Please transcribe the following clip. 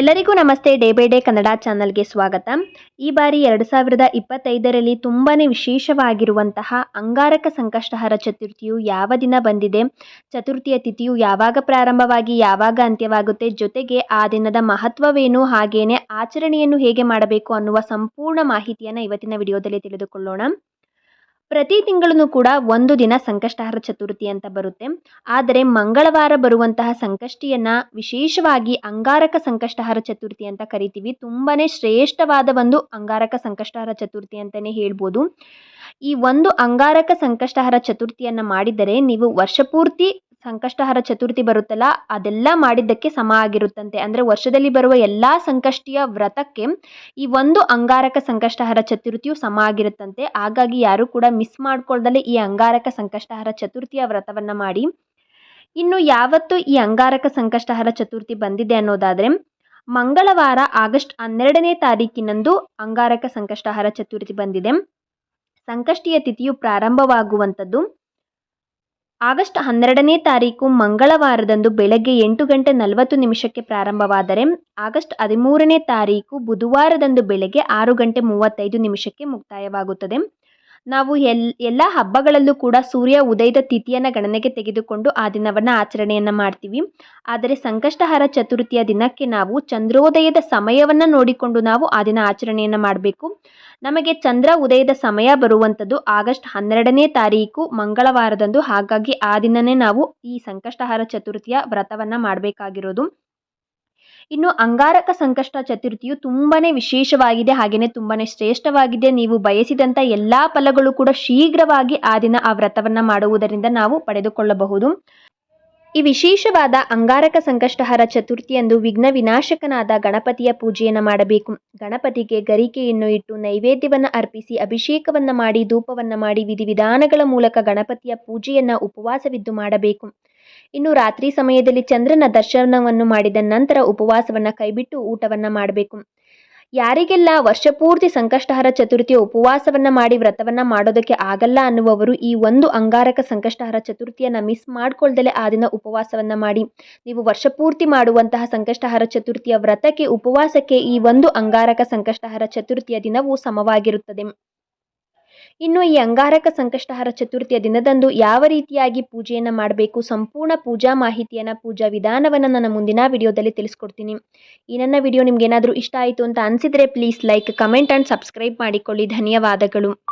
ಎಲ್ಲರಿಗೂ ನಮಸ್ತೆ. Day by day Kannada ಚಾನಲ್ಗೆ ಸ್ವಾಗತ. ಈ ಬಾರಿ ಎರಡು ಸಾವಿರದ ಇಪ್ಪತ್ತೈದರಲ್ಲಿ ತುಂಬಾ ವಿಶೇಷವಾಗಿರುವಂತಹ ಅಂಗಾರಕ ಸಂಕಷ್ಟಹರ ಚತುರ್ಥಿಯು ಯಾವ ದಿನ ಬಂದಿದೆ, ಚತುರ್ಥಿಯ ತಿಥಿಯು ಯಾವಾಗ ಪ್ರಾರಂಭವಾಗಿ ಯಾವಾಗ ಅಂತ್ಯವಾಗುತ್ತೆ, ಜೊತೆಗೆ ಆ ದಿನದ ಮಹತ್ವವೇನು, ಹಾಗೇನೆ ಆಚರಣೆಯನ್ನು ಹೇಗೆ ಮಾಡಬೇಕು ಅನ್ನುವ ಸಂಪೂರ್ಣ ಮಾಹಿತಿಯನ್ನು ಇವತ್ತಿನ ವಿಡಿಯೋದಲ್ಲಿ ತಿಳಿದುಕೊಳ್ಳೋಣ. ಪ್ರತಿ ತಿಂಗಳೂ ಕೂಡ ಒಂದು ದಿನ ಸಂಕಷ್ಟಹರ ಚತುರ್ಥಿ ಅಂತ ಬರುತ್ತೆ. ಆದರೆ ಮಂಗಳವಾರ ಬರುವಂತಹ ಸಂಕಷ್ಟಿಯನ್ನು ವಿಶೇಷವಾಗಿ ಅಂಗಾರಕ ಸಂಕಷ್ಟಹರ ಚತುರ್ಥಿ ಅಂತ ಕರಿತೀವಿ. ತುಂಬಾ ಶ್ರೇಷ್ಠವಾದ ಒಂದು ಅಂಗಾರಕ ಸಂಕಷ್ಟಹರ ಚತುರ್ಥಿ ಅಂತಲೇ ಹೇಳ್ಬೋದು. ಈ ಒಂದು ಅಂಗಾರಕ ಸಂಕಷ್ಟಹರ ಚತುರ್ಥಿಯನ್ನು ಮಾಡಿದರೆ ನೀವು ವರ್ಷಪೂರ್ತಿ ಸಂಕಷ್ಟಹರ ಚತುರ್ಥಿ ಬರುತ್ತಲ್ಲ, ಅದೆಲ್ಲ ಮಾಡಿದ್ದಕ್ಕೆ ಸಮ ಆಗಿರುತ್ತಂತೆ. ಅಂದರೆ ವರ್ಷದಲ್ಲಿ ಬರುವ ಎಲ್ಲ ಸಂಕಷ್ಟಿಯ ವ್ರತಕ್ಕೆ ಈ ಒಂದು ಅಂಗಾರಕ ಸಂಕಷ್ಟಹರ ಚತುರ್ಥಿಯು ಸಮ ಆಗಿರುತ್ತಂತೆ. ಹಾಗಾಗಿ ಯಾರು ಕೂಡ ಮಿಸ್ ಮಾಡ್ಕೊಳ್ದಲೇ ಈ ಅಂಗಾರಕ ಸಂಕಷ್ಟಹರ ಚತುರ್ಥಿಯ ವ್ರತವನ್ನು ಮಾಡಿ. ಇನ್ನು ಯಾವತ್ತು ಈ ಅಂಗಾರಕ ಸಂಕಷ್ಟಹರ ಚತುರ್ಥಿ ಬಂದಿದೆ ಅನ್ನೋದಾದರೆ, ಮಂಗಳವಾರ ಆಗಸ್ಟ್ ಹನ್ನೆರಡನೇ ತಾರೀಕಿನಂದು ಅಂಗಾರಕ ಸಂಕಷ್ಟಹರ ಚತುರ್ಥಿ ಬಂದಿದೆ. ಸಂಕಷ್ಟಿಯ ತಿಥಿಯು ಪ್ರಾರಂಭವಾಗುವಂಥದ್ದು. ಆಗಸ್ಟ್ ಹನ್ನೆರಡನೇ ತಾರೀಕು ಮಂಗಳವಾರದಂದು ಬೆಳಗ್ಗೆ ಎಂಟು ಗಂಟೆ ನಲವತ್ತು ನಿಮಿಷಕ್ಕೆ ಪ್ರಾರಂಭವಾದರೆ ಆಗಸ್ಟ್ ಹದಿಮೂರನೇ ತಾರೀಕು ಬುಧವಾರದಂದು ಬೆಳಗ್ಗೆ ಆರು ಗಂಟೆ ಮೂವತ್ತೈದು ನಿಮಿಷಕ್ಕೆ ಮುಕ್ತಾಯವಾಗುತ್ತದೆ. ನಾವು ಎಲ್, ಎಲ್ಲ ಹಬ್ಬಗಳಲ್ಲೂ ಕೂಡ ಸೂರ್ಯ ಉದಯದ ತಿಥಿಯನ್ನು ಗಣನೆಗೆ ತೆಗೆದುಕೊಂಡು ಆ ದಿನವನ್ನು ಆಚರಣೆಯನ್ನು ಮಾಡ್ತೀವಿ. ಆದರೆ ಸಂಕಷ್ಟಹರ ಚತುರ್ಥಿಯ ದಿನಕ್ಕೆ ನಾವು ಚಂದ್ರೋದಯದ ಸಮಯವನ್ನು ನೋಡಿಕೊಂಡು ನಾವು ಆ ದಿನ ಆಚರಣೆಯನ್ನು ಮಾಡಬೇಕು. ನಮಗೆ ಚಂದ್ರ ಉದಯದ ಸಮಯ ಬರುವಂಥದ್ದು ಆಗಸ್ಟ್ ಹನ್ನೆರಡನೇ ತಾರೀಕು ಮಂಗಳವಾರದಂದು. ಹಾಗಾಗಿ ಆ ದಿನವೇ ನಾವು ಈ ಸಂಕಷ್ಟಹಾರ ಚತುರ್ಥಿಯ ವ್ರತವನ್ನು ಮಾಡಬೇಕಾಗಿರೋದು. ಇನ್ನು ಅಂಗಾರಕ ಸಂಕಷ್ಟ ಚತುರ್ಥಿಯು ತುಂಬಾ ವಿಶೇಷವಾಗಿದೆ ಹಾಗೆಯೇ ತುಂಬಾ ಶ್ರೇಷ್ಠವಾಗಿದೆ. ನೀವು ಬಯಸಿದಂಥ ಎಲ್ಲಾ ಫಲಗಳು ಕೂಡ ಶೀಘ್ರವಾಗಿ ಆ ದಿನ ಆ ವ್ರತವನ್ನು ಮಾಡುವುದರಿಂದ ನಾವು ಪಡೆದುಕೊಳ್ಳಬಹುದು. ಈ ವಿಶೇಷವಾದ ಅಂಗಾರಕ ಸಂಕಷ್ಟಹರ ಚತುರ್ಥಿಯಂದು ವಿಘ್ನ ವಿನಾಶಕನಾದ ಗಣಪತಿಯ ಪೂಜೆಯನ್ನು ಮಾಡಬೇಕು. ಗಣಪತಿಗೆ ಗರಿಕೆಯನ್ನು ಇಟ್ಟು ನೈವೇದ್ಯವನ್ನು ಅರ್ಪಿಸಿ ಅಭಿಷೇಕವನ್ನು ಮಾಡಿ, ಧೂಪವನ್ನು ಮಾಡಿ ವಿಧಿವಿಧಾನಗಳ ಮೂಲಕ ಗಣಪತಿಯ ಪೂಜೆಯನ್ನು ಉಪವಾಸವಿದ್ದು ಮಾಡಬೇಕು. ಇನ್ನು ರಾತ್ರಿ ಸಮಯದಲ್ಲಿ ಚಂದ್ರನ ದರ್ಶನವನ್ನು ಮಾಡಿದ ನಂತರ ಉಪವಾಸವನ್ನು ಕೈಬಿಟ್ಟು ಊಟವನ್ನು ಮಾಡಬೇಕು. ಯಾರಿಗೆಲ್ಲ ವರ್ಷಪೂರ್ತಿ ಸಂಕಷ್ಟಹರ ಚತುರ್ಥಿಯ ಉಪವಾಸವನ್ನು ಮಾಡಿ ವ್ರತವನ್ನು ಮಾಡೋದಕ್ಕೆ ಆಗಲ್ಲ ಅನ್ನುವವರು ಈ ಒಂದು ಅಂಗಾರಕ ಸಂಕಷ್ಟಹರ ಚತುರ್ಥಿಯನ್ನು ಮಿಸ್ ಮಾಡ್ಕೊಳ್ದಲೇ ಆ ದಿನ ಉಪವಾಸವನ್ನು ಮಾಡಿ. ನೀವು ವರ್ಷಪೂರ್ತಿ ಮಾಡುವಂತಹ ಸಂಕಷ್ಟಹರ ಚತುರ್ಥಿಯ ವ್ರತಕ್ಕೆ, ಉಪವಾಸಕ್ಕೆ ಈ ಒಂದು ಅಂಗಾರಕ ಸಂಕಷ್ಟಹರ ಚತುರ್ಥಿಯ ದಿನವು ಸಮವಾಗಿರುತ್ತದೆ. ಇನ್ನು ಈ ಅಂಗಾರಕ ಸಂಕಷ್ಟಹರ ಚತುರ್ಥಿಯ ದಿನದಂದು ಯಾವ ರೀತಿಯಾಗಿ ಪೂಜೆಯನ್ನು ಮಾಡಬೇಕು, ಸಂಪೂರ್ಣ ಪೂಜಾ ಮಾಹಿತಿಯನ್ನು, ಪೂಜಾ ವಿಧಾನವನ್ನು ನನ್ನ ಮುಂದಿನ ವಿಡಿಯೋದಲ್ಲಿ ತಿಳಿಸ್ಕೊಡ್ತೀನಿ. ಈ ನನ್ನ ವಿಡಿಯೋ ನಿಮ್ಗೆ ಏನಾದರೂ ಇಷ್ಟ ಆಯಿತು ಅಂತ ಅನಿಸಿದರೆ please like comment and subscribe ಮಾಡಿಕೊಳ್ಳಿ. ಧನ್ಯವಾದಗಳು.